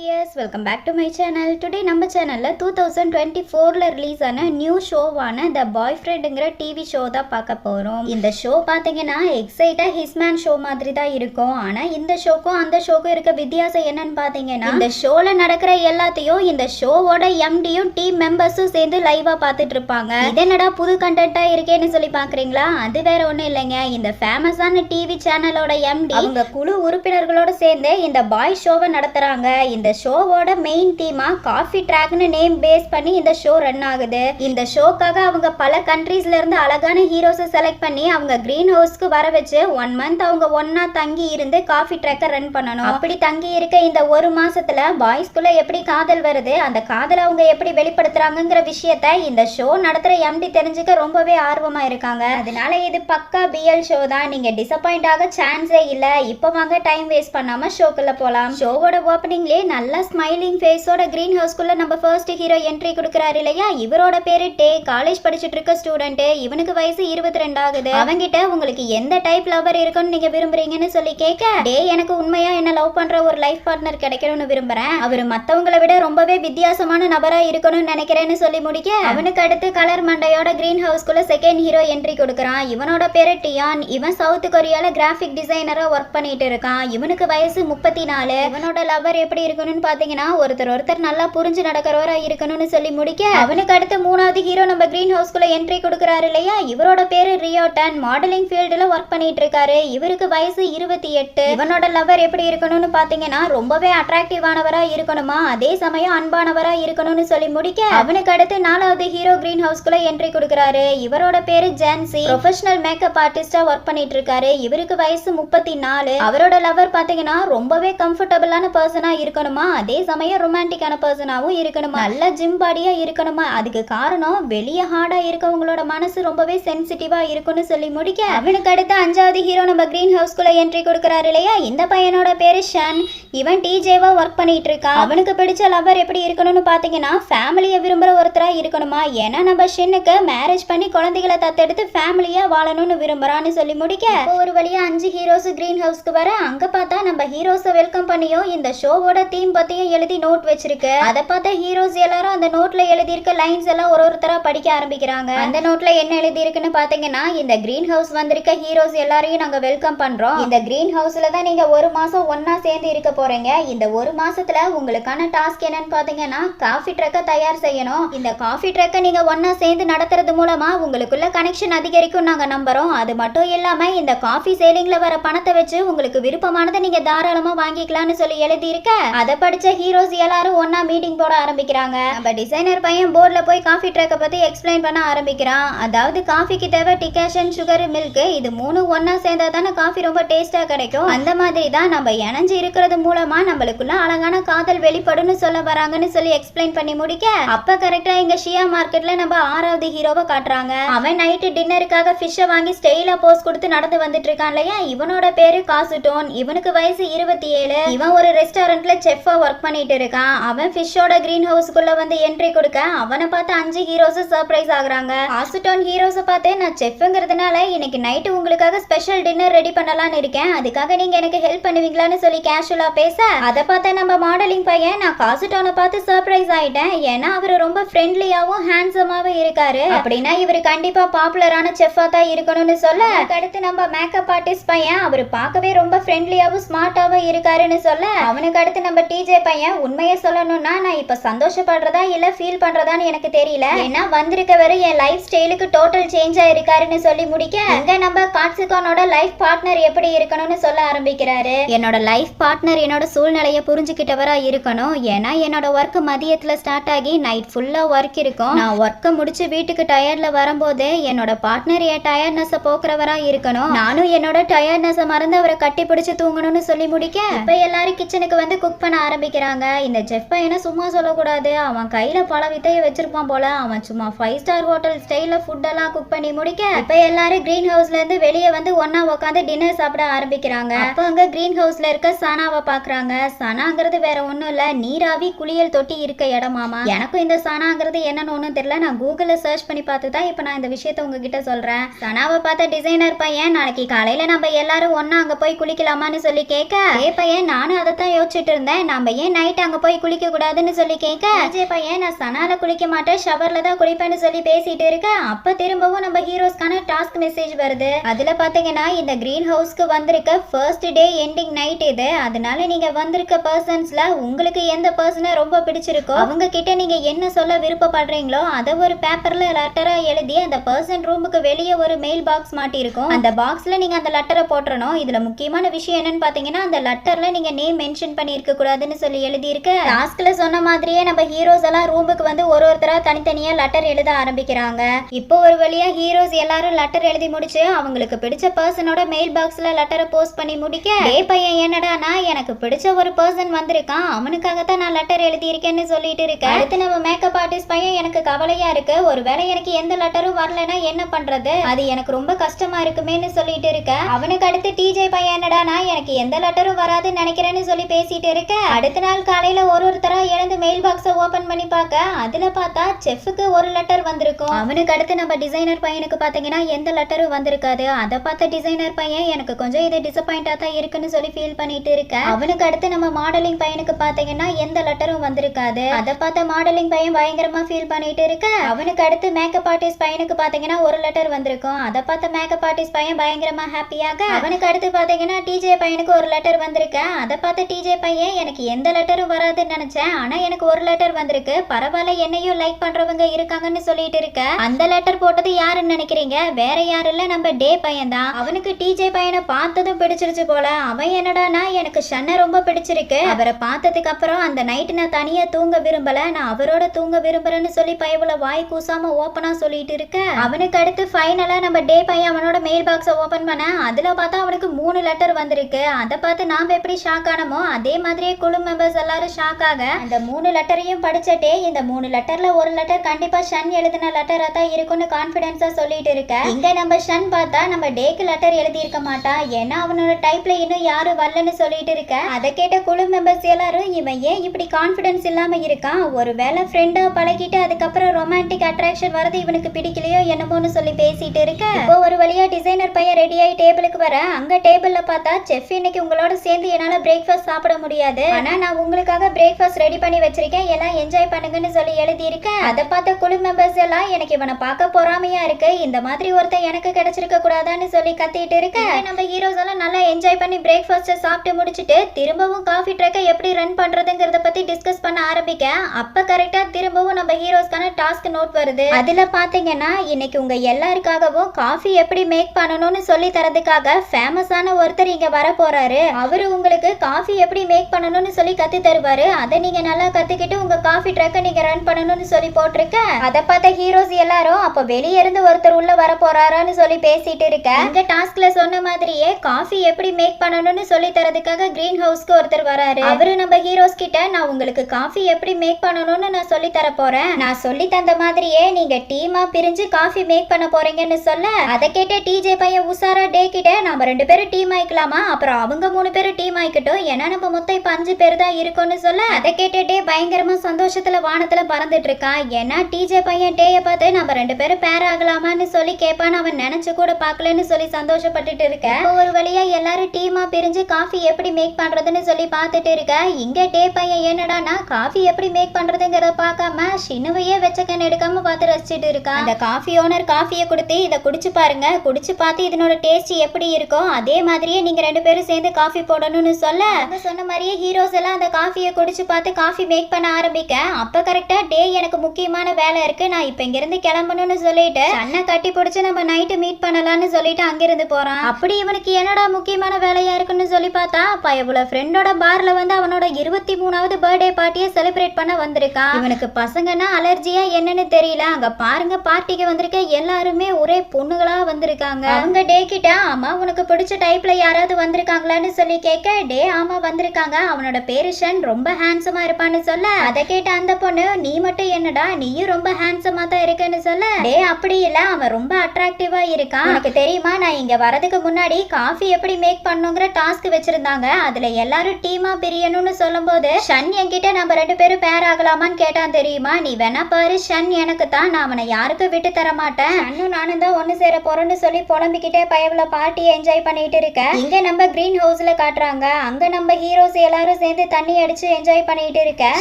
Dears welcome back to my channel today நம்ம சேனலில் two thousand twenty ஃபோரில் release ஆன நியூ ஷோவான த பாய் ஃப்ரெண்டுங்கிற டிவி ஷோ தான் பார்க்க போகிறோம் இந்த ஷோ பார்த்தீங்கன்னா எக்ஸைட்டாக ஹிஸ்மேன் ஷோ மாதிரி தான் இருக்கும். ஆனால் இந்த ஷோக்கும் அந்த ஷோக்கும் இருக்க வித்தியாசம் என்னன்னு பார்த்தீங்கன்னா இந்த ஷோவில் நடக்கிற எல்லாத்தையும் இந்த ஷோவோட எம்டியும் டீம் மெம்பர்ஸும் சேர்ந்து லைவாக பார்த்துட்டு இருப்பாங்க. இது என்னடா புது கண்டென்ட்டாக இருக்கேன்னு சொல்லி பார்க்குறீங்களா அது வேற ஒன்றும் இல்லைங்க. இந்த ஃபேமஸான டிவி சேனலோட எம்டி அவங்க குழு உறுப்பினர்களோட சேர்ந்து இந்த பாய் ஷோவை நடத்துகிறாங்க இந்த ஷோவோட மெயின் தீமா காஃபி ட்ராக்னு நேம் பேஸ் பண்ணி இந்த ஷோ ரன் ஆகுது. இந்த ஷோக்காக அவங்க பல கண்ட்ரீஸ்ல இருந்து அழகான ஹீரோஸை செலக்ட் பண்ணி அவங்க கிரீன் ஹவுஸ்க்கு வர வச்சு ஒன் மந்த் அவங்க ஒன்னா தங்கி இருந்து காஃபி ட்ராக்கை ரன் பண்ணணும். அப்படி தங்கி இருக்க இந்த ஒரு மாசத்துல பாய்ஸ்குள்ள எப்படி காதல் வருது அந்த காதலை அவங்க எப்படி வெளிப்படுத்துறாங்கிற விஷயத்த இந்த ஷோ நடத்துற எம்டி தெரிஞ்சுக்க ரொம்பவே ஆர்வமா இருக்காங்க. அதனால இது பக்கா பிஎல் ஷோ தான். நீங்க டிசப்பாயிண்ட் ஆக சான்ஸே இல்ல. இப்போ வாங்க டைம் வேஸ்ட் பண்ணாம ஷோக்குள்ள போலாம். ஷோவோட ஓப்பனிங்லேயே நல்ல ஸ்மைலிங் ஃபேஸோட க்ரீன் ஹவுஸ்க்குள்ள நம்ம ஃபர்ஸ்ட் ஹீரோ என்ட்ரி கொடுக்குறாரு இல்லையா? இவரோட பேரு டே. காலேஜ் படிச்சுட்டு இருக்க ஸ்டூடெண்ட் இவனுக்கு வயசு இருபத்தி ரெண்டு ஆகுது. அவங்கிட்ட உங்களுக்கு எந்த டைப் லவர் இருக்குன்னு நீங்க விரும்புறீங்கன்னு சொல்லி கேட்க டே எனக்கு உண்மையா என்ன லவ் பண்ற ஒரு லைஃப் பார்ட்னர் கிடைக்கணும்னு விரும்புறேன். அவர் மத்தவங்களை விட ரொம்பவே வித்தியாசமான நபரா இருக்கணும்னு நினைக்கிறேன்னு சொல்லி முடிக்க அவனுக்கு அடுத்து கலர் மண்டையோட கிரீன் ஹவுஸ்க்குள்ள செகண்ட் ஹீரோ என்ட்ரி கொடுக்குறான். இவனோட பேரு டியான். இவன் சவுத் கொரியால கிராஃபிக் டிசைனரா ஒர்க் பண்ணிட்டு இருக்கான். இவனுக்கு வயசு முப்பத்தி நாலு. இவனோட லவர் எப்படி இருக்கணும்னு பாத்தீங்கன்னா ஒருத்தர் ஒருத்தர் நல்லா புரிஞ்சு நடக்கிறவரா இருக்கணும்னு சொல்லி முடிக்க அவனுக்கு அடுத்து மூணாவது ஹீரோ நம்ம கிரீன் ஹவுஸ்க்குள்ள என்ட்ரி கொடுக்குறாரு இல்லையா? இவரோட பேரு ரியோட்டன் மாடலிங் ஃபீல்டுல ஒர்க் பண்ணிட்டு இருக்காரு. இவருக்கு வயசு இருபத்தி எட்டு. இவனோட லவர் எப்படி இருக்கணும்னு பாத்தீங்கன்னா ரொம்பவே அட்ராக்டிவானவரா இருக்கணுமா? அதே சமயம் அன்பானவரா இருக்கணும்னு சொல்லி முடிக்க அவனுக்கு அடுத்து நாலாவது ஹீரோ கிரீன் ஹவுஸ்க்குள்ள என்ட்ரி கொடுக்குறாரு. இவரோட பேரு ஜான்சி. ப்ரொஃபஷனல் மேக்கப் ஆர்டிஸ்டா ஒர்க் பண்ணிட்டு இருக்காரு. இவருக்கு வயசு முப்பத்தி நாலு. அவரோட லவர் பாத்தீங்கன்னா ரொம்பவே கம்ஃபர்டபுளான பர்சனா இருக்கணும்? அதே சமயம் ரொமான்டிக்கான பர்சனாகவும் இருக்கணுமா? நல்ல ஜிம் பாடியா இருக்கணுமா? அதுக்கு காரணம் வெளியே ஹார்டா இருக்கவங்களோட மனசு ரொம்பவே சென்சிட்டிவா இருக்கும்னு சொல்லி முடிக்க. அவனுக்கு அடுத்து அஞ்சாவது ஹீரோ நம்ம கிரீன் ஹவுஸ்க்குள்ள என்ட்ரி கொடுக்குறாரு இல்லையா? இந்த பையனோட பேர் ஷன். இவன் டிஜேவா ஒர்க் பண்ணிட்டு இருக்கான் அவனுக்கு பிடிச்ச லவர் எப்படி இருக்கணும்னு பார்த்தீங்கன்னா ஃபேமிலியை விரும்புற ஒருத்தரா இருக்கணுமா? ஏன்னா நம்ம ஷென்னுக்கு மேரேஜ் பண்ணி குழந்தைகளை தத்தெடுத்து ஃபேமிலியா வாழணும்னு விரும்புறான்னு சொல்லி முடிக்க. ஒரு வழியா அஞ்சு ஹீரோஸ் கிரீன் ஹவுஸ்க்கு வர அங்க பார்த்தா நம்ம ஹீரோஸை வெல்கம் பண்ணியும் இந்த ஷோவோட தீம் பத்தியும் எழுதி நோட் வச்சிருக்கு. அதை பார்த்த ஹீரோஸ் எல்லாரும் அந்த நோட்ல எழுதி இருக்க லைன்ஸ் எல்லாம் ஒரு ஒருத்தரா படிக்க ஆரம்பிக்கிறாங்க. அந்த நோட்ல என்ன எழுதி இருக்குன்னு பாத்தீங்கன்னா இந்த கிரீன் ஹவுஸ் வந்திருக்க ஹீரோஸ் எல்லாரையும் நாங்க வெல்கம் பண்றோம். இந்த கிரீன் ஹவுஸ்ல தான் நீங்க ஒரு மாசம் ஒன்னா சேர்ந்து இருக்க போறீங்க. இந்த ஒரு மாசத்துல உங்களுக்கான டாஸ்க் என்னன்னு பாத்தீங்கன்னா காஃபி ட்ரக்கை தயார் செய்யணும். இந்த காஃபி ட்ரக்கை நீங்க ஒன்னா சேர்ந்து நடத்துறது மூலமா உங்களுக்குள்ள கனெக்ஷன் அதிகரிக்கும் நாங்க நம்புறோம். அது மட்டும் இல்லாம இந்த காஃபி சேலிங்ல வர பணத்தை வச்சு உங்களுக்கு விருப்பமானதை நீங்க தாராளமா வாங்கிக்கலாம்னு சொல்லி எழுதி இருக்க அதை அதை படிச்ச ஹீரோஸ் எல்லாரும் ஒன்னா மீட்டிங் போட ஆரம்பிக்கிறாங்க. நம்ம டிசைனர் பையன் போர்டில் போய் காஃபி ட்ரக்கை பத்தி எக்ஸ்பிளைன் பண்ண ஆரம்பிக்கிறான். அதாவது காஃபிக்கு தேவை டிகாஷன் சுகர் மில்க் இது மூணு ஒன்னா சேர்ந்தா தானே காஃபி ரொம்ப டேஸ்டா கிடைக்கும். அந்த மாதிரி தான் நம்ம இணைஞ்சு இருக்கிறது மூலமா நம்மளுக்குள்ள அழகான காதல் வெளிப்படும்னு சொல்ல வராங்கன்னு சொல்லி எக்ஸ்பிளைன் பண்ணி முடிக்க அப்ப கரெக்டா இங்க ஷியா மார்க்கெட்ல நம்ம ஆறாவது ஹீரோவை காட்டுறாங்க. அவன் நைட்டு டின்னருக்காக ஃபிஷ்ஷை வாங்கி ஸ்டெயில போஸ் கொடுத்து நடந்து வந்துட்டு இருக்கான் இல்லையா? இவனோட பேரு காசுட்டோன் இவனுக்கு வயசு இருபத்தி ஏழு. இவன் ஒரு ரெஸ்டாரண்ட்ல செஃபாக ஒர்க் பண்ணிட்டு இருக்கான். அவன் ஃபிஷ்ஷோட க்ரீன் ஹவுஸ்க்குள்ள வந்து என்ட்ரி கொடுக்க அவனை பார்த்து அஞ்சு ஹீரோஸும் சர்ப்ரைஸ் ஆகுறாங்க. ஆசுட்டோன் ஹீரோஸை பார்த்து நான் செஃப்ங்கிறதுனால இன்னைக்கு நைட்டு உங்களுக்காக ஸ்பெஷல் டின்னர் ரெடி பண்ணலான்னு இருக்கேன். அதுக்காக நீங்கள் எனக்கு ஹெல்ப் பண்ணுவீங்களான்னு சொல்லி கேஷுவலாக பேச அதை பார்த்த நம்ம மாடலிங் பையன் நான் காசுட்டோனை பார்த்து சர்ப்ரைஸ் ஆயிட்டேன். ஏன்னா அவர் ரொம்ப ஃப்ரெண்ட்லியாகவும் ஹேண்ட்ஸமாகவும் இருக்காரு. அப்படின்னா இவர் கண்டிப்பாக பாப்புலரான செஃபாக தான் இருக்கணும்னு சொல்ல அடுத்து நம்ம மேக்கப் ஆர்டிஸ்ட் பையன் அவர் பார்க்கவே ரொம்ப ஃப்ரெண்ட்லியாகவும் ஸ்மார்ட்டாகவும் இருக்காருன்னு சொல்ல அவனுக்கு அடுத்து நம்ம டிஜே பையன் உண்மையை சொல்லணும்னா நான் இப்ப சந்தோஷப்படுறதா இல்ல ஃபீல் பண்றதான்னு எனக்கு தெரியல. ஏன்னா வந்திருக்கவர் என் லைஃப் ஸ்டைலுக்கு டோட்டல் சேஞ்ச் ஆயிருக்காருன்னு சொல்லி முடிக்க அங்க நம்ம காட்சிகானோட லைஃப் பார்ட்னர் எப்படி இருக்கணும்னு சொல்ல ஆரம்பிக்கிறாரு. என்னோட லைஃப் பார்ட்னர் என்னோட சூழ்நிலையை புரிஞ்சுக்கிட்டவரா இருக்கணும். ஏன்னா என்னோட ஒர்க் மதியத்துல ஸ்டார்ட் ஆகி நைட் ஃபுல்லா ஒர்க் இருக்கும். நான் ஒர்க்கை முடிச்சு வீட்டுக்கு டயர்ட்ல வரும்போது என்னோட பார்ட்னர் என் டயர்ட்னஸை போக்குறவரா இருக்கணும். நானும் என்னோட டயர்ட்னஸை மறந்து அவரை கட்டி பிடிச்சு தூங்கணும்னு சொல்லி முடிக்க இப்ப எல்லாரும் கிச்சனுக்கு வந்து குக் பண்ண ஆரம்பிக்கிறாங்க. இந்த ஜெஃப் பையனை சும்மா சொல்லக்கூடாது. அவன் கையில பல வித்தையை வச்சிருப்பான் போல. அவன் சும்மா ஃபைவ் ஸ்டார் ஹோட்டல் ஸ்டைல ஃபுட் எல்லாம் குக் பண்ணி முடிக்க இப்ப எல்லாரும் கிரீன் ஹவுஸ்ல இருந்து வெளியே வந்து ஒன்றா உட்காந்து டின்னர் சாப்பிட ஆரம்பிக்கிறாங்க. அப்போ அங்க கிரீன் ஹவுஸ்ல இருக்க சனாவை பாக்குறாங்க. சனாங்கிறது வேற ஒண்ணும் இல்ல. நீராவி குளியல் தொட்டி இருக்க இடமாமா எனக்கும் இந்த சனாங்கிறது என்னன்னு ஒன்றும் தெரியல. நான் கூகுள்ல சர்ச் பண்ணி பார்த்து தான் இப்ப நான் இந்த விஷயத்த உங்ககிட்ட சொல்றேன். சனாவை பார்த்த டிசைனர் பையன் நாளைக்கு காலையில நம்ம எல்லாரும் ஒன்றா அங்க போய் குளிக்கலாமான்னு சொல்லி கேட்க ஏ பையன் நானும் அதை தான் யோசிச்சுட்டு இருந்தேன். நாம் ஏன் நைட் அங்க போய் குளிக்க கூடாதுன்னு சொல்லி கேட்க அஜய் பையன் நான் சனால குளிக்க மாட்டேன் ஷவர்ல தான் குளிப்பேன்னு சொல்லி பேசிட்டு இருக்க. அப்ப திரும்பவும் நம்ம ஹீரோஸ்க்கான டாஸ்க் மெசேஜ் வருது. அதுல பாத்தீங்கன்னா இந்த கிரீன் ஹவுஸ்க்கு வந்திருக்க ஃபர்ஸ்ட் டே எண்டிங் நைட் இது. அதனால நீங்க வந்திருக்க பர்சன்ஸ்ல உங்களுக்கு எந்த பர்சனை ரொம்ப பிடிச்சிருக்கோ அவங்க கிட்ட நீங்க என்ன சொல்ல விருப்பப்படுறீங்களோ அதை ஒரு பேப்பர்ல லெட்டரா எழுதி அந்த பர்சன் ரூமுக்கு வெளியே ஒரு மெயில் பாக்ஸ் மாட்டியிருக்கும். அந்த பாக்ஸ்ல நீங்க அந்த லெட்டரை போட்டுறணும். இதுல முக்கியமான விஷயம் என்னன்னு பாத்தீங்கன்னா அந்த லெட்டர்ல நீங்க நேம் மென்ஷன் பண்ணி கூடாது. கூடாதுன்னு சொல்லி எழுதியிருக்க. டாஸ்க்ல சொன்ன மாதிரியே நம்ம ஹீரோஸ் எல்லாம் ரூமுக்கு வந்து ஒரு ஒருத்தரா தனித்தனியா லெட்டர் எழுத ஆரம்பிக்கிறாங்க. இப்போ ஒரு வழியா ஹீரோஸ் எல்லாரும் லெட்டர் எழுதி முடிச்சு அவங்களுக்கு பிடிச்ச பர்சனோட மெயில் பாக்ஸ்ல லெட்டரை போஸ்ட் பண்ணி முடிக்க டே பையன் என்னடானா எனக்கு பிடிச்ச ஒரு பர்சன் வந்திருக்கான். அவனுக்காகத்தான் நான் லெட்டர் எழுதியிருக்கேன்னு சொல்லிட்டு இருக்கேன் அடுத்து நம்ம மேக்கப் ஆர்டிஸ்ட் பையன் எனக்கு கவலையா இருக்கு. ஒருவேளை எனக்கு எந்த லெட்டரும் வரலன்னா என்ன பண்றது? அது எனக்கு ரொம்ப கஷ்டமா இருக்குமேன்னு சொல்லிட்டு இருக்க. அவனுக்கு அடுத்து டிஜே பையன் என்னடானா எனக்கு எந்த லெட்டரும் வராதுன்னு நினைக்கிறேன்னு சொல்லி பேசிட்டு இருக்க. அடுத்த நாள் காலையில ஒரு ஒருத்தரா எழுந்து மெயில் பாக்ஸை ஓபன் பண்ணி பார்க்க அதுல பார்த்தா செஃப்க்கு ஒரு லெட்டர் வந்திருக்கும். அவனுக்கு அடுத்து நம்ம டிசைனர் பையனுக்கு பாத்தீங்கன்னா எந்த லெட்டரும் வந்திருக்காது. அதை பார்த்த டிசைனர் பையன் எனக்கு கொஞ்சம் இது டிசப்பாயிண்டா தான் இருக்குன்னு சொல்லி ஃபீல் பண்ணிட்டு இருக்க. அவனுக்கு அடுத்து நம்ம மாடலிங் பையனுக்கு பாத்தீங்கன்னா எந்த லெட்டரும் வந்திருக்காது. அதை பார்த்த மாடலிங் பையன் பயங்கரமா ஃபீல் பண்ணிட்டு இருக்க. அவனுக்கு அடுத்து மேக்கப் ஆர்டிஸ்ட் பையனுக்கு பாத்தீங்கன்னா ஒரு லெட்டர் வந்திருக்கும். அதை பார்த்த மேக்கப் ஆர்டிஸ்ட் பையன் பயங்கரமா ஹாப்பியாக அவனுக்கு அடுத்து பாத்தீங்கன்னா டிஜே பையனுக்கு ஒரு லெட்டர் வந்திருக்க. அதை பார்த்த டிஜே பையன் எனக்கு எந்த லெட்டரும் வராதுன்னு நினைச்சேன். ஆனா எனக்கு ஒரு லெட்டர் வந்திருக்கு. பரவாயில்ல என்னையும் லைக் பண்றவங்க இருக்காங்கன்னு சொல்லிட்டு இருக்க. அந்த லெட்டர் போட்டது யாருன்னு நினைக்கிறீங்க? வேற யாரும் இல்ல நம்ம டே பையன் தான் அவனுக்கு டிஜே பையனை பார்த்ததும் பிடிச்சிருச்சு போல. அவன் என்னடானா எனக்கு ஷன்னை ரொம்ப பிடிச்சிருக்கு. அவரை பார்த்ததுக்கு அப்புறம் அந்த நைட்டு நான் தனியா தூங்க விரும்பல. நான் அவரோட தூங்க விரும்புறேன்னு சொல்லி பயவுல வாய் கூசாம ஓப்பனா சொல்லிட்டு இருக்க. அவனுக்கு அடுத்து ஃபைனலா நம்ம டே பையன் அவனோட மெயில் பாக்ஸை ஓபன் பண்ண அதுல பார்த்தா அவனுக்கு மூணு லெட்டர் வந்திருக்கு. அதை பார்த்து நாம எப்படி ஷாக் ஆனமோ அதே மாதிரியே குழு மெம்பர்ஸ் எல்லாரும் ஷாக் ஆக அந்த மூணு லெட்டரையும் படிச்சட்டே இந்த மூணு லெட்டர்ல ஒரு லெட்டர் கண்டிப்பா ஷன் எழுதின லெட்டரா தான் இருக்கும்னு கான்பிடன்ஸா சொல்லிட்டு இருக்க. இங்க நம்ம ஷன் பார்த்தா நம்ம டேக்கு லெட்டர் எழுதி இருக்க மாட்டா. ஏன்னா அவனோட டைப்ல இன்னும் யாரும் வரலன்னு சொல்லிட்டு இருக்க. அதை கேட்ட குழு மெம்பர்ஸ் எல்லாரும் இவன் ஏன் இப்படி கான்பிடன்ஸ் இல்லாம இருக்கான்? ஒருவேளை ஃப்ரெண்டா பழகிட்டு அதுக்கப்புறம் ரொமான்டிக் அட்ராக்ஷன் வரது இவனுக்கு பிடிக்கலையோ என்னமோன்னு சொல்லி பேசிட்டு இருக்க. இப்போ ஒரு வழியா டிசைனர் பையன் ரெடி ஆகி டேபிளுக்கு வர. அங்க டேபிள்ல பார்த்தா செஃப் இன்னைக்கு உங்களோட சேர்ந்து என்னால பிரேக்ஃபாஸ்ட் சாப்பிட முடியாது. ஆனா நான் உங்களுக்காக பிரேக்ஃபாஸ்ட் ரெடி பண்ணி வச்சிருக்கேன். எல்லாம் என்ஜாய் பண்ணுங்கன்னு சொல்லி எழுதி இருக்கேன் அதை பார்த்த குழு மெம்பர்ஸ் எல்லாம் எனக்கு இவனை பார்க்க பொறாமையா இருக்கு. இந்த மாதிரி ஒருத்தன் எனக்கு கிடைச்சிருக்க கூடாதான்னு சொல்லி கத்திட்டு இருக்க. நம்ம ஹீரோஸ் எல்லாம் நல்லா என்ஜாய் பண்ணி பிரேக்ஃபாஸ்ட் சாப்பிட்டு முடிச்சிட்டு திரும்பவும் காஃபி ட்ரக்கை எப்படி ரன் பண்றதுங்கிறத பத்தி டிஸ்கஸ் பண்ண ஆரம்பிக்க அப்ப கரெக்டா திரும்பவும் நம்ம ஹீரோஸ்க்கான டாஸ்க் நோட் வருது. அதுல பாத்தீங்கன்னா இன்னைக்கு உங்க எல்லாருக்காகவும் காஃபி எப்படி மேக் பண்ணணும்னு சொல்லி தரதுக்காக ஃபேமஸான ஒருத்தர் இங்க வர போறாரு அவரு உங்களுக்கு காஃபி எப்படி மேக் பண்ணணும்னு சொல்லி கத்து தருவாரு. அதை நீங்க நல்லா கத்துக்கிட்டு உங்க காஃபி ட்ரக்கை நீங்க ரன் பண்ணணும்னு சொல்லி போட்டிருக்க. அதை பார்த்த ஹீரோஸ் எல்லாரும் அப்ப வெளிய இருந்து ஒருத்தர் உள்ள வர போறாரான்னு சொல்லி பேசிட்டு இருக்க. இந்த டாஸ்க்ல சொன்ன மாதிரியே காஃபி எப்படி மேக் பண்ணணும்னு சொல்லி தரதுக்காக கிரீன் ஹவுஸ்க்கு ஒருத்தர் வராரு. அவரு நம்ம ஹீரோஸ் கிட்ட நான் உங்களுக்கு காஃபி எப்படி மேக் பண்ணணும்னு நான் சொல்லி தர போறேன். நான் சொல்லி தந்த மாதிரியே நீங்க டீமா பிரிஞ்சு காஃபி மேக் பண்ண போறீங்கன்னு சொல்ல அதை கேட்ட டிஜே பையன் உசாரா டே கிட்ட நாம ரெண்டு பேரும் டீம் ஆயிக்கலாமா? அப்புறம் அவங்க மூணு பேரும் டீம் ஆயிக்கட்டும். ஏன்னா நம்ம மொத்தம் இப்ப அஞ்சு பேர் தான் இருக்கோம்னு சொல்ல அதை கேட்டுட்டே பயங்கரமா சந்தோஷத்துல வானத்துல பறந்துட்டு இருக்கான் ஏன்னா டிஜே பையன் டேய பார்த்து நம்ம ரெண்டு பேரும் பேர் ஆகலாமான்னு சொல்லி கேட்பான்னு அவன் நினைச்சு கூட பார்க்கலன்னு சொல்லி சந்தோஷப்பட்டுட்டு இருக்க. ஒரு வழியா எல்லாரும் டீமா பிரிஞ்சு காஃபி எப்படி மேக் பண்றதுன்னு சொல்லி பார்த்துட்டு இருக்க. இங்க டே பையன் என்னடானா காஃபி எப்படி மேக் பண்றதுங்கிறத பார்க்காம சினுவையே வெச்ச எடுக்காம பார்த்து ரசிச்சுட்டு இருக்கான் அந்த காஃபி ஓனர் காஃபியை கொடுத்து இதை குடிச்சு பாருங்க. குடிச்சு பார்த்து இதனோட டேஸ்ட் எப்படி இருக்கும் அதே மாதிரியே நீங்க ரெண்டு பேரும் சேர்ந்து காஃபி போடணும்னு சொல்ல அவங்க சொன்ன மாதிரியே ஹீரோ ஹீரோஸ் எல்லாம் அந்த காஃபியை குடிச்சு பார்த்து காஃபி மேக் பண்ண ஆரம்பிக்க அப்போ கரெக்டாக டே எனக்கு முக்கியமான வேலை இருக்கு. நான் இப்போ இங்கிருந்து கிளம்பணும்னு சொல்லிட்டு அண்ணன் கட்டி பிடிச்சி நம்ம நைட்டு மீட் பண்ணலாம்னு சொல்லிட்டு அங்கிருந்து போறான். அப்படி இவனுக்கு என்னடா முக்கியமான வேலையா இருக்குன்னு சொல்லி பார்த்தா பயபுல ஃப்ரெண்டோட பார்ல வந்து அவனோட இருபத்தி மூணாவது பர்த்டே பார்ட்டியை செலிப்ரேட் பண்ண வந்திருக்கான் இவனுக்கு பசங்கன்னா அலர்ஜியா என்னன்னு தெரியல. அங்க பாருங்க பார்ட்டிக்கு வந்திருக்க எல்லாருமே ஒரே பொண்ணுகளா வந்திருக்காங்க. அவங்க டே கிட்ட ஆமா உனக்கு பிடிச்ச டைப்ல யாராவது வந்திருக்காங்களான்னு சொல்லி கேட்க டே ஆமா வந்திருக்காங்க. அவனோட பேரு ஷன் ரொம்ப ஹேண்ட்ஸமா இருப்பான்னு சொல்ல. அதை கேட்ட அந்த பொண்ணு நீ மட்டும் என்னடா நீயும் ரொம்ப ஹேண்ட்ஸமா தான் இருக்கேன்னு சொல்ல? டே அப்படி இல்ல. அவன் ரொம்ப அட்ராக்டிவா இருக்கான். உனக்கு தெரியுமா நான் இங்க வரதுக்கு முன்னாடி காஃபி எப்படி மேக் பண்ணுங்கிற டாஸ்க் வச்சிருந்தாங்க. அதுல எல்லாரும் டீமா பிரியணும்னு சொல்லும்போது ஷன் என்கிட்ட நம்ம ரெண்டு பேரும் பேர் ஆகலாமான்னு கேட்டான் தெரியுமா? நீ வேணா பாரு ஷன் எனக்கு தான். நான் அவனை யாருக்கும் விட்டு தர மாட்டேன். அண்ணும் நானும் தான் ஒண்ணு சேர போறோம்னு சொல்லி புலம்பிக்கிட்டே பயவுல பார்ட்டி என்ஜாய் பண்ணிட்டு இருக்க. இங்க நம்ம கிரீன் ஹவுஸ்ல காட்டுறாங்க. அங்க நம்ம ஹீரோஸ் எல்லாரும் சேர்ந்து தண்ணி அடிச்சு என்ஜாய் பண்ணிட்டு இருக்கேன்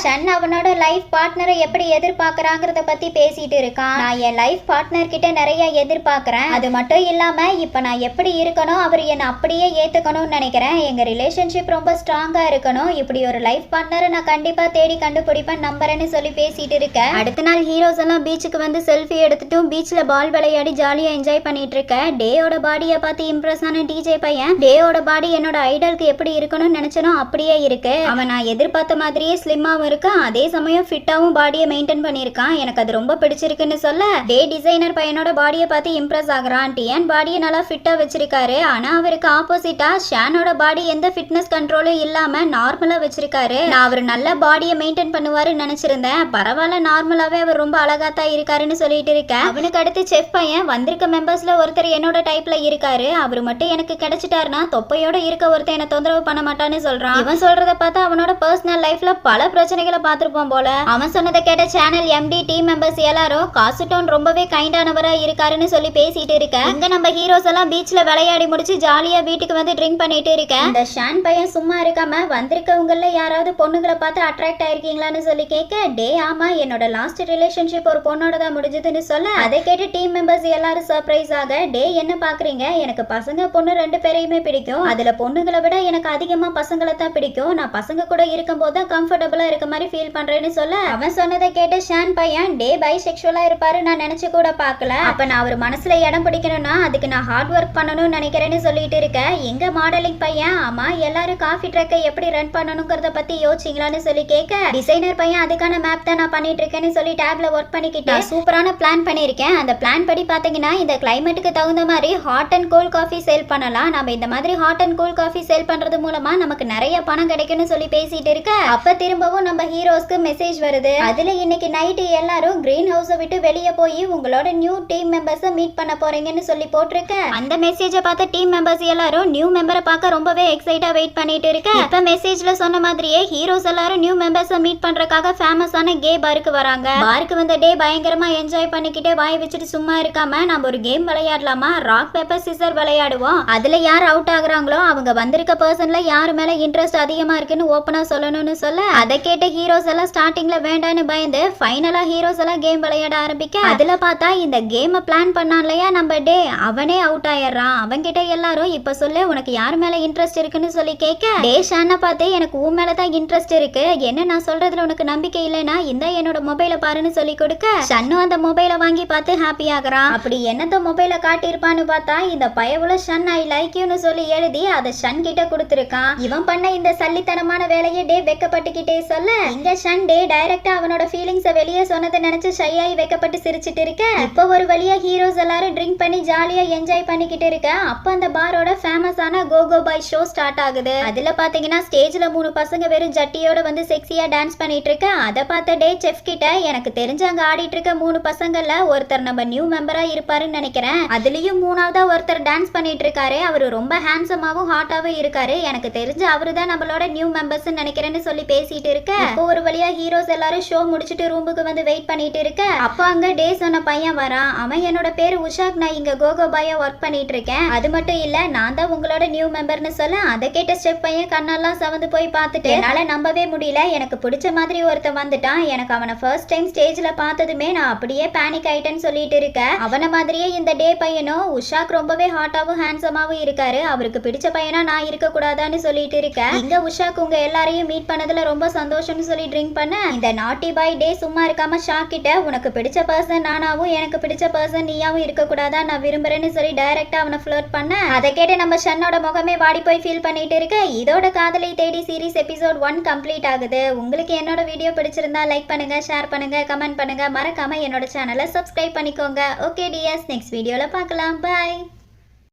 ஷன் அவனோட லைஃப் பார்ட்னரை எப்படி எதிர்பார்க்கறாங்கிறத பத்தி பேசிட்டு இருக்கான். நான் என் லைஃப் பார்ட்னர் கிட்ட நிறைய எதிர்பார்க்கறேன். அது மட்டும் இல்லாம இப்ப நான் எப்படி இருக்கணும் அவர் என்னை அப்படியே ஏத்துக்கணும்னு நினைக்கிறேன். எங்க ரிலேஷன்ஷிப் ரொம்ப ஸ்ட்ராங்கா இருக்கணும். இப்படி ஒரு லைஃப் பார்ட்னரை நான் கண்டிப்பா தேடி கண்டுபிடிப்பேன் நம்புறேன்னு சொல்லி பேசிட்டு இருக்கேன் அடுத்த நாள் ஹீரோஸ் எல்லாம் பீச்சுக்கு வந்து செல்ஃபி எடுத்துட்டும் பீச்ல பால் விளையாடி ஜாலியா என்ஜாய் பண்ணிட்டு இருக்கேன் டேயோட பாடியை பார்த்து இம்ப்ரெஸ் ஆன டிஜே பையன். டேயோட பாடி என்னோட ஐடலுக்கு எப்படி இருக்கணும்னு நினைச்சனோ அப்படியே இருக்கு. அவன் நான் எதிர்பார்த்த மாதிரியே ஸ்லிம்மாவும் இருக்கான் அதே சமயம் ஃபிட்டாவும் பாடியை மெயின்டைன் பண்ணியிருக்கான். எனக்கு அது ரொம்ப பிடிச்சிருக்குன்னு சொல்ல டே டிசைனர் பையனோட பாடியை பார்த்து இம்ப்ரெஸ் ஆகுறான். டிஎன் பாடியை நல்லா ஃபிட்டா வச்சிருக்காரு. ஆனா அவருக்கு ஆப்போசிட்டா ஷானோட பாடி எந்த ஃபிட்னஸ் கண்ட்ரோலும் இல்லாம நார்மலா வச்சிருக்காரு. நான் அவர் நல்ல பாடியை மெயின்டைன் பண்ணுவாருன்னு நினைச்சிருந்தேன். பரவாயில்ல நார்மலாவே அவர் ரொம்ப அழகா தான் இருக்காருன்னு சொல்லிட்டு இருக்கேன். அவனுக்கு அடுத்து செஃப் பையன் வந்திருக்க மெம்பர்ஸ்ல ஒருத்தர் என்னோட டைப்ல இருக்காரு. அவர் மட்டும் எனக்கு கிடைச்சிட்டாருன்னா தொப்பையோட இருக்க ஒருத்தன் என்ன தொந்தரவு பண்ண மாட்டான்னு சொல்றான். இவன் சொல்றத பார்த்தா அவனோட பர்சனல் லைஃப்ல பல பிரச்சனைகளை பார்த்துருப்போம் போல. அவன் சொன்னதை கேட்ட சேனல் எம்டி டீம் மெம்பர்ஸ் எல்லாரும் காசுட்டோன் ரொம்பவே கைண்டானவரா இருக்காருன்னு சொல்லி பேசிட்டு இருக்க. இங்க நம்ம ஹீரோஸ் எல்லாம் பீச்ல விளையாடி முடிச்சு ஜாலியா வீட்டுக்கு வந்து ட்ரிங்க் பண்ணிட்டு இருக்கேன் இந்த ஷான் பையன் சும்மா இருக்காம வந்திருக்கவங்கள யாராவது பொண்ணுங்களை பார்த்து அட்ராக்ட் ஆயிருக்கீங்களான்னு சொல்லி கேட்க டே ஆமா என்னோட லாஸ்ட் ரிலேஷன்ஷிப் ஒரு பொண்ணோட தான் முடிஞ்சதுன்னு சொல்ல. அதை கேட்டு டீம் மெம்பர்ஸ் எல்லாரும் சர்ப்ரைஸ் ஆக டே என்ன பாக்குறீங்க எனக்கு பசங்க பொண்ணு ரெண்டு பேரையுமே பிடிக்கும். அதுல பொண்ணுங்களை விட எனக்கு அதிகமா பசங்களை தான் பிடிக்கும். நான் பசங்க கூட இருக்கும்போது தான் கம்ஃபர்டபுளா இருக்க மாதிரி ஃபீல் பண்றேன்னு சொல்ல அவன் சொன்னதை கேட்டு ஷான் பையன் டே பை செக்ஷுவலா இருப்பாரு நான் நினைச்சு கூட பார்க்கல. அப்ப நான் அவர் மனசுல இடம் பிடிக்கணும்னா அதுக்கு நான் ஹார்ட் ஒர்க் பண்ணணும்னு நினைக்கிறேன்னு சொல்லிட்டு இருக்கேன் எங்க மாடலிங் பையன் ஆமா எல்லாரும் காஃபி ட்ரக்கை எப்படி ரன் பண்ணணுங்கிறத பத்தி யோசிச்சீங்களான்னு சொல்லி கேட்க டிசைனர் பையன் அதுக்கான மேப் தான் நான் பண்ணிட்டு இருக்கேன்னு சொல்லி டேப்ல ஒர்க் பண்ணிக்கிட்டேன் சூப்பரான பிளான் பண்ணியிருக்கேன். அந்த பிளான் படி பாத்தீங்கன்னா இந்த கிளைமேட்டுக்கு தகுந்த மாதிரி hot and cool coffee sale பண்ணலாம். நம்ம இந்த மாதிரி hot and cool coffee sale பண்றது மூலமா நமக்கு நிறைய பணம் கிடைக்கும்னு சொல்லி பேசிட்டு இருக்க. அப்ப திரும்பவும் நம்ம ஹீரோஸ்க்கு மெசேஜ் வருது. அதுல இன்னைக்கு நைட்டு எல்லாரும் கிரீன் ஹவுஸை விட்டு வெளியே போய் உங்களோட நியூ டீம் மெம்பர்ஸை மீட் பண்ண போறீங்கன்னு சொல்லி போட்டிருக்க. அந்த மெசேஜை பார்த்த டீம் மெம்பர்ஸ் எல்லாரும் நியூ மெம்பரை பார்க்க ரொம்பவே எக்ஸைட்டா வெயிட் பண்ணிட்டு இருக்க. இப்ப மெசேஜ்ல சொன்ன மாதிரியே ஹீரோஸ் எல்லாரும் நியூ மெம்பர்ஸை மீட் பண்றதுக்காக ஃபேமஸான கே பாருக்கு வராங்க. பாருக்கு வந்த டே பயங்கரமா என்ஜாய் பண்ணிக்கிட்டே வாய் வச்சுட்டு சும்மா இருக்காம நம்ம ஒரு கேம் விளையாடலாமா? ராக் பேப்பர் சிசர் விளையாடுவோம். அதுல யார் அவுட் ஆகுறாங்களோ அவங்க வந்திருக்க பர்சன்ல யார் மேல இன்ட்ரெஸ்ட் அதிகமா இருக்குன்னு ஓப்பனாக சொல்லணும்னு சொல்ல அதை கேட்ட ஹீரோஸ் எல்லாம் ஸ்டார்டிங்ல வேண்டான்னு பயந்து ஃபைனலா ஹீரோஸ் எல்லாம் கேம் விளையாட ஆரம்பிக்க அதுல பார்த்தா இந்த கேமை பிளான் பண்ணான் இல்லையா? நம்ம டே அவனே அவுட் ஆயிடுறான். அவன்கிட்ட எல்லாரும் இப்ப சொல்லு உனக்கு யார் மேல இன்ட்ரெஸ்ட் இருக்குன்னு சொல்லி கேட்க டே ஷானை பார்த்து எனக்கு உன் மேல தான் இன்ட்ரெஸ்ட் இருக்கு. என்ன நான் சொல்றதுல உனக்கு நம்பிக்கை இல்லைன்னா இந்த என்னோட மொபைலை பாருன்னு சொல்லி கொடுக்க ஷன்னு அந்த மொபைலை வாங்கி பார்த்து ஹாப்பி ஆகுறான். அப்படி என்னத்த மொபைலை காட்டியிருப்பான்னு பார்த்தா இந்த பயவுல ஷன் ஐ லைக் யூன்னு சொல்லி எழுதி அதை ஷன் கிட்ட கொடுத்துருக்கான். இவன் பண்ண இந்த சல்லித்தனமான வேலையை டே வெக்கப்பட்டுக்கிட்டே சொல்ல? இங்க ஷன் டே டைரக்டா அவனோட ஃபீலிங்ஸை வெளியே சொன்னதை நினைச்சு ஆகி வெக்கப்பட்டு சிரிச்சிட்டு இருக்க? இப்போ ஒரு வழியா ஹீரோஸ் எல்லாரும் ட்ரிங்க் பண்ணி ஜாலியா என்ஜாய் பண்ணிக்கிட்டு இருக்க? அப்ப அந்த பாரோட ஃபேமஸான கோகோ பாய் ஷோ ஸ்டார்ட் ஆகுது. அதுல பாத்தீங்கன்னா ஸ்டேஜ்ல மூணு பசங்க வெறும் ஜட்டியோட வந்து செக்ஸியா டான்ஸ் பண்ணிட்டு இருக்க. அதை பார்த்த டே செஃப் கிட்ட எனக்கு தெரிஞ்சு அங்க ஆடிட்டு இருக்க மூணு பசங்கள்ல ஒருத்தர் நம்ம நியூ மெம்பரா இருப்பாருன்னு நினைக்கிறேன். அதுலயும் மூணாவதா ஒருத்தர் டான்ஸ் பண்ணிட்டு இருக்காரு. அவரு ரொம்ப ஹேண்ட்ஸமாவும் ஹாட்டாவும் இருக்காரு. எனக்கு தெரிஞ்சு அவரு தான் நம்மளோட நியூ மெம்பர்ஸ் நினைக்கிறேன்னு சொல்லி பேசிட்டு இருக்க. இப்போ ஒரு வழியா ஹீரோஸ் எல்லாரும் ஷோ முடிச்சிட்டு ரூமுக்கு வந்து வெயிட் பண்ணிட்டு இருக்க. அப்போ அங்க டே சொன்ன பையன் வரான். அவன் என்னோட பேரு உஷாக். நான் இங்க கோகோ பாயா ஒர்க் பண்ணிட்டு இருக்கேன். அது மட்டும் இல்ல நான் தான் உங்களோட நியூ மெம்பர்னு சொல்ல அதை கேட்ட ஸ்டெப் பையன் கண்ணெல்லாம் சவந்து போய் பார்த்துட்டு என்னால நம்பவே முடியல. எனக்கு பிடிச்ச மாதிரி ஒருத்தன் வந்துட்டான். எனக்கு அவனை ஃபர்ஸ்ட் டைம் ஸ்டேஜ்ல பார்த்ததுமே நான் அப்படியே பேனிக் ஆயிட்டேன்னு சொல்லிட்டு இருக்க. அவனை மாதிரியே இந்த டே பையனும் உஷாக் ரொம்பவே ஹாட்டாவும் ஹேண்ட்ஸமாவும் இருக்காரு. அவருக்கு பிடிச்ச பையனா நான் இருக்க கூடாதான்னு சொல்லிட்டு இருக்கேன் இங்க உஷாக் உங்க எல்லாரையும் மீட் பண்ணதுல ரொம்ப சந்தோஷம்னு சொல்லி ட்ரிங்க் பண்ண. இந்த நாட்டி பாய் டே சும்மா இருக்காம ஷாக் கிட்ட உனக்கு பிடிச்ச பர்சன் நானாவும் எனக்கு பிடிச்ச பர்சன் நீயாவும் இருக்க கூடாதா நான் விரும்புறேன்னு சொல்லி டைரக்டா அவனை ஃபிளர்ட் பண்ண. அதை கேட்டு நம்ம ஷன்னோட முகமே வாடி போய் ஃபீல் பண்ணிட்டு இருக்க. இதோட காதலை தேடி சீரிஸ் எபிசோட் ஒன் கம்ப்ளீட் ஆகுது. உங்களுக்கு என்னோட வீடியோ பிடிச்சிருந்தா லைக் பண்ணுங்க ஷேர் பண்ணுங்க கமெண்ட் பண்ணுங்க. மறக்காம என்னோட சேனலை சப்ஸ்கிரைப் பண்ணிக்கோங்க. ஓகே டிஎஸ் நெக்ஸ்ட் வீடியோல பார்க்கலாம். பாய்